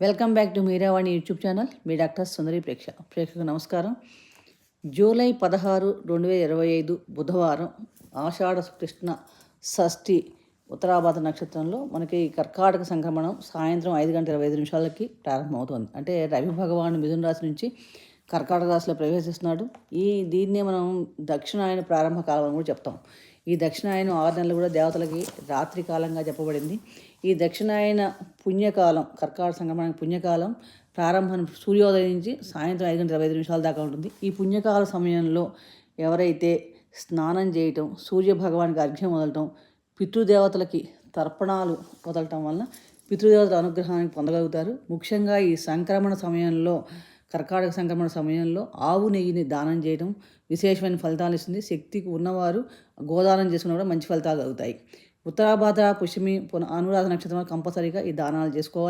Welcome back to Meeravani YouTube channel. Me doctor Sundari ప్రేక్ష ప్రేక్షకు నమస్కారం. జూలై పదహారు రెండు వేల ఇరవై ఐదు బుధవారం ఆషాఢ కృష్ణ షష్ఠి ఉత్తరాభాద నక్షత్రంలో మనకి కర్కాటక సంక్రమణం సాయంత్రం ఐదు గంటల ఇరవై ఐదు నిమిషాలకి ప్రారంభమవుతుంది. అంటే రవి భగవాను మిథున రాశి నుంచి కర్కాటక రాశిలో ప్రవేశిస్తున్నాడు. ఈ దీన్నే మనం దక్షిణాయన ప్రారంభ కాలం కూడా చెప్తాం. ఈ దక్షిణాయనం ఆరు నెలలు కూడా దేవతలకి రాత్రి కాలంగా చెప్పబడింది. ఈ దక్షిణాయన పుణ్యకాలం కర్కాట సంక్రమణానికి పుణ్యకాలం ప్రారంభం సూర్యోదయం నుంచి సాయంత్రం ఐదు గంటల ఇరవై ఐదు నిమిషాల దాకా ఉంటుంది. ఈ పుణ్యకాల సమయంలో ఎవరైతే స్నానం చేయటం సూర్య భగవానికి అర్ఘ్యం వదలటం పితృదేవతలకి తర్పణాలు వదలటం వలన పితృదేవతల అనుగ్రహానికి పొందగలుగుతారు. ముఖ్యంగా ఈ సంక్రమణ సమయంలో కర్కాటక సంక్రమణ సమయంలో ఆవు నెయ్యిని దానం చేయడం విశేషమైన ఫలితాలు ఇస్తుంది. శక్తికి ఉన్నవారు గోదానం చేసుకున్న కూడా మంచి ఫలితాలు కలుగుతాయి ఉత్తరాభాద్ర పుష్యమి అనురాధ నక్షత్రం కంపల్సరీగా ఈ దానాలు చేసుకోవాలి.